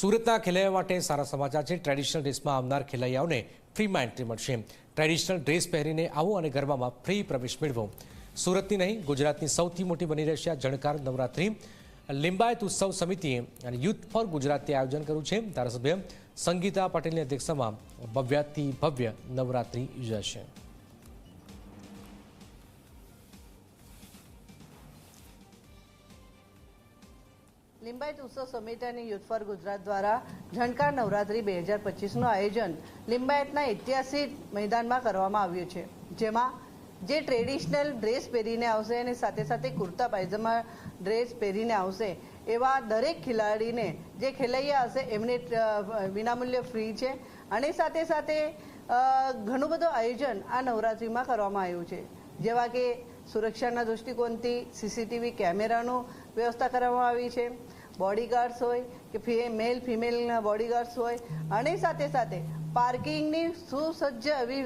સુરતના ખેલૈયા માટે સારા સમાચાર છે. ટ્રેડિશનલ ડ્રેસમાં આવનાર ખેલૈયાઓને ફ્રીમાં એન્ટ્રી મળશે. ટ્રેડિશનલ ડ્રેસ પહેરીને આવો અને ગરબામાં ફ્રી પ્રવેશ મેળવો. સુરતની નહીં, ગુજરાતની સૌથી મોટી બની રહેશે આ જણકાર નવરાત્રિ. લિંબાયત ઉત્સવ સમિતિએ અને યુથ ફોર ગુજરાતે આયોજન કર્યું છે. ધારાસભ્ય સંગીતા પટેલની અધ્યક્ષતામાં ભવ્યાથી ભવ્ય નવરાત્રિ યોજાશે. લિંબાયત ઉત્સવ સમિતિ અને યુથ ફોર ગુજરાત દ્વારા ઝણકાર નવરાત્રી બે હજાર પચીસનું આયોજન લિંબાયતના ઐતિહાસિક મેદાનમાં કરવામાં આવ્યું છે. જેમાં જે ટ્રેડિશનલ ડ્રેસ પહેરીને આવશે અને સાથે સાથે કુર્તા પાયજામા ડ્રેસ પહેરીને આવશે, એવા દરેક ખેલાડીને જે ખેલૈયા હશે એમને વિનામૂલ્ય ફ્રી છે. અને સાથે સાથે ઘણું બધું આયોજન આ નવરાત્રિમાં કરવામાં આવ્યું છે. જેવા કે સુરક્ષાના દૃષ્ટિકોણથી સીસીટીવી કેમેરાનું વ્યવસ્થા કરવામાં આવી છે. બોડીગાર્ડ્સ હોય કે મેલ ફિમેલના બોડીગાર્ડ્સ હોય, અને સાથે સાથે પાર્કિંગની સુસજ્જ એવી